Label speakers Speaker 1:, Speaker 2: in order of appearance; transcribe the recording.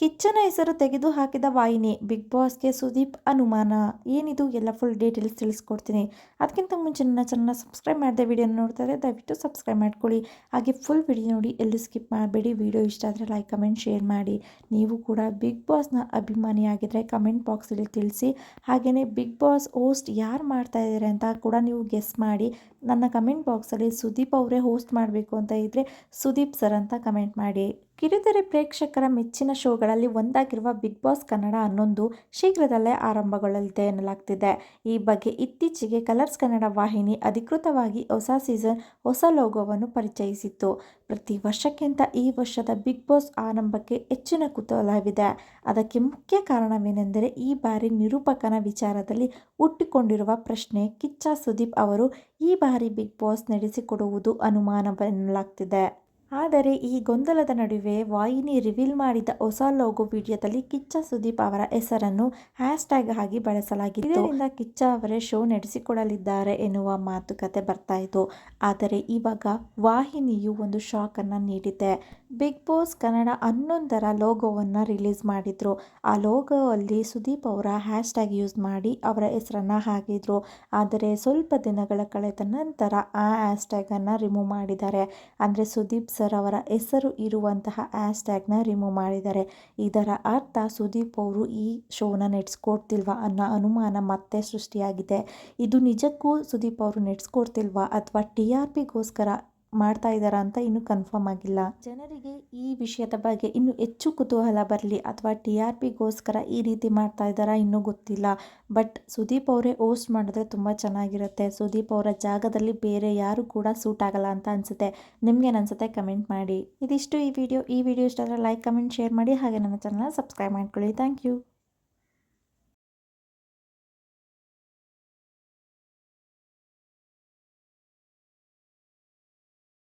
Speaker 1: ಕಿಚ್ಚನ ಹೆಸರು ತೆಗೆದು ಹಾಕಿದ ವಾಹಿನಿ ಬಿಗ್ ಬಾಸ್ಗೆ ಸುದೀಪ್ ಅನುಮಾನ. ಏನಿದು? ಎಲ್ಲ ಫುಲ್ ಡೀಟೇಲ್ಸ್ ತಿಳಿಸ್ಕೊಡ್ತೀನಿ. ಅದಕ್ಕಿಂತ ಮುಂಚೆ ನನ್ನ ಚಾನಲ್ನ ಸಬ್ಸ್ಕ್ರೈಬ್ ಮಾಡಿದೆ ವಿಡಿಯೋ ನೋಡ್ತಾರೆ ದಯವಿಟ್ಟು ಸಬ್ಸ್ಕ್ರೈಬ್ ಮಾಡ್ಕೊಳ್ಳಿ. ಹಾಗೆ ಫುಲ್ ವಿಡಿಯೋ ನೋಡಿ ಎಲ್ಲೂ ಸ್ಕಿಪ್ ಮಾಡಬೇಡಿ. ವಿಡಿಯೋ ಇಷ್ಟ ಆದರೆ ಲೈಕ್ ಕಮೆಂಟ್ ಶೇರ್ ಮಾಡಿ. ನೀವು ಕೂಡ ಬಿಗ್ ಬಾಸ್ನ ಅಭಿಮಾನಿಯಾಗಿದ್ದರೆ ಕಮೆಂಟ್ ಬಾಕ್ಸಲ್ಲಿ ತಿಳಿಸಿ. ಹಾಗೆಯೇ ಬಿಗ್ ಬಾಸ್ ಹೋಸ್ಟ್ ಯಾರು ಮಾಡ್ತಾ ಇದ್ದಾರೆ ಅಂತ ಕೂಡ ನೀವು ಗೆಸ್ ಮಾಡಿ. ನನ್ನ ಕಮೆಂಟ್ ಬಾಕ್ಸಲ್ಲಿ ಸುದೀಪ್ ಅವರೇ ಹೋಸ್ಟ್ ಮಾಡಬೇಕು ಅಂತ ಇದ್ದರೆ ಸುದೀಪ್ ಸರ್ ಅಂತ ಕಮೆಂಟ್ ಮಾಡಿ. ಕಿರುತೆರೆ ಪ್ರೇಕ್ಷಕರ ಮೆಚ್ಚಿನ ಶೋಗಳಲ್ಲಿ ಒಂದಾಗಿರುವ ಬಿಗ್ ಬಾಸ್ ಕನ್ನಡ ಹನ್ನೊಂದು ಶೀಘ್ರದಲ್ಲೇ ಆರಂಭಗೊಳ್ಳಲಿದೆ ಎನ್ನಲಾಗ್ತಿದೆ. ಈ ಬಗ್ಗೆ ಇತ್ತೀಚೆಗೆ ಕಲರ್ಸ್ ಕನ್ನಡ ವಾಹಿನಿ ಅಧಿಕೃತವಾಗಿ ಹೊಸ ಸೀಸನ್, ಹೊಸ ಲೋಗೋವನ್ನು ಪರಿಚಯಿಸಿತ್ತು. ಪ್ರತಿ ವರ್ಷಕ್ಕಿಂತ ಈ ವರ್ಷದ ಬಿಗ್ ಬಾಸ್ ಆರಂಭಕ್ಕೆ ಹೆಚ್ಚಿನ ಕುತೂಹಲವಿದೆ. ಅದಕ್ಕೆ ಮುಖ್ಯ ಕಾರಣವೇನೆಂದರೆ ಈ ಬಾರಿ ನಿರೂಪಕನ ವಿಚಾರದಲ್ಲಿ ಹುಟ್ಟಿಕೊಂಡಿರುವ ಪ್ರಶ್ನೆ, ಕಿಚ್ಚ ಸುದೀಪ್ ಅವರು ಈ ಬಾರಿ ಬಿಗ್ ಬಾಸ್ ನಡೆಸಿಕೊಡುವುದು ಅನುಮಾನವೆನ್ನಲಾಗ್ತಿದೆ. ಆದರೆ ಈ ಗೊಂದಲದ ನಡುವೆ ವಾಹಿನಿ ರಿವೀಲ್ ಮಾಡಿದ ಹೊಸ ಲೋಗೋ ವಿಡಿಯೋದಲ್ಲಿ ಕಿಚ್ಚ ಸುದೀಪ್ ಅವರ ಹೆಸರನ್ನು ಹ್ಯಾಶ್ಟ್ಯಾಗ್ ಆಗಿ ಬಳಸಲಾಗಿತ್ತು. ಇದರಿಂದ ಕಿಚ್ಚ ಅವರೇ ಶೋ ನಡೆಸಿಕೊಡಲಿದ್ದಾರೆ ಎನ್ನುವ ಮಾತುಕತೆ ಬರ್ತಾ ಇತ್ತು. ಆದರೆ ಇವಾಗ ವಾಹಿನಿಯು ಒಂದು ಶಾಕ್ ಅನ್ನ ನೀಡಿದೆ. ಬಿಗ್ ಬಾಸ್ ಕನ್ನಡ ಹನ್ನೊಂದರ ಲೋಗೋವನ್ನು ರಿಲೀಸ್ ಮಾಡಿದ್ರು. ಆ ಲೋಗೋ ಅಲ್ಲಿ ಸುದೀಪ್ ಅವರ ಹ್ಯಾಶ್ಟ್ಯಾಗ್ ಯೂಸ್ ಮಾಡಿ ಅವರ ಹೆಸರನ್ನ ಹಾಕಿದ್ರು. ಆದರೆ ಸ್ವಲ್ಪ ದಿನಗಳ ಕಳೆದ ನಂತರ ಆ ಹ್ಯಾಶ್ಟ್ಯಾಗನ್ನು ರಿಮೂವ್ ಮಾಡಿದ್ದಾರೆ. ಅಂದರೆ ಸುದೀಪ್ ಸರ್ ಅವರ ಹೆಸರು ಇರುವಂತಹ ಹ್ಯಾಶ್ಟ್ಯಾಗ್ನ ರಿಮೂವ್ ಮಾಡಿದ್ದಾರೆ. ಇದರ ಅರ್ಥ ಸುದೀಪ್ ಅವರು ಈ ಶೋನ ನಡೆಸ್ಕೊಡ್ತಿಲ್ವಾ ಅನ್ನೋ ಅನುಮಾನ ಮತ್ತೆ ಸೃಷ್ಟಿಯಾಗಿದೆ. ಇದು ನಿಜಕ್ಕೂ ಸುದೀಪ್ ಅವರು ನಡೆಸ್ಕೊಡ್ತಿಲ್ವಾ ಅಥವಾ ಟಿ ಆರ್ ಪಿಗೋಸ್ಕರ ಮಾಡ್ತಾ ಇದ್ದಾರಾ ಅಂತ ಇನ್ನೂ ಕನ್ಫರ್ಮ್ ಆಗಿಲ್ಲ. ಜನರಿಗೆ ಈ ವಿಷಯದ ಬಗ್ಗೆ ಇನ್ನೂ ಹೆಚ್ಚು ಕುತೂಹಲ ಬರಲಿ ಅಥವಾ ಟಿ ಆರ್ ಪಿಗೋಸ್ಕರ ಈ ರೀತಿ ಮಾಡ್ತಾ ಇದ್ದಾರಾ ಇನ್ನೂ ಗೊತ್ತಿಲ್ಲ. ಬಟ್ ಸುದೀಪ್ ಅವರೇ ಹೋಸ್ಟ್ ಮಾಡಿದ್ರೆ ತುಂಬ ಚೆನ್ನಾಗಿರುತ್ತೆ. ಸುದೀಪ್ ಅವರ ಜಾಗದಲ್ಲಿ ಬೇರೆ ಯಾರು ಕೂಡ ಸೂಟ್ ಆಗಲ್ಲ ಅಂತ ಅನಿಸುತ್ತೆ. ನಿಮಗೆ ಅನಿಸುತ್ತೆ ಕಮೆಂಟ್ ಮಾಡಿ. ಇದಿಷ್ಟು ಈ ವಿಡಿಯೋ. ಈ ವಿಡಿಯೋ ಇಷ್ಟ ಲೈಕ್ ಕಮೆಂಟ್ ಶೇರ್ ಮಾಡಿ. ಹಾಗೆ ನನ್ನ ಚಾನಲ್ನ ಸಬ್ಸ್ಕ್ರೈಬ್ ಮಾಡ್ಕೊಳ್ಳಿ. Thank you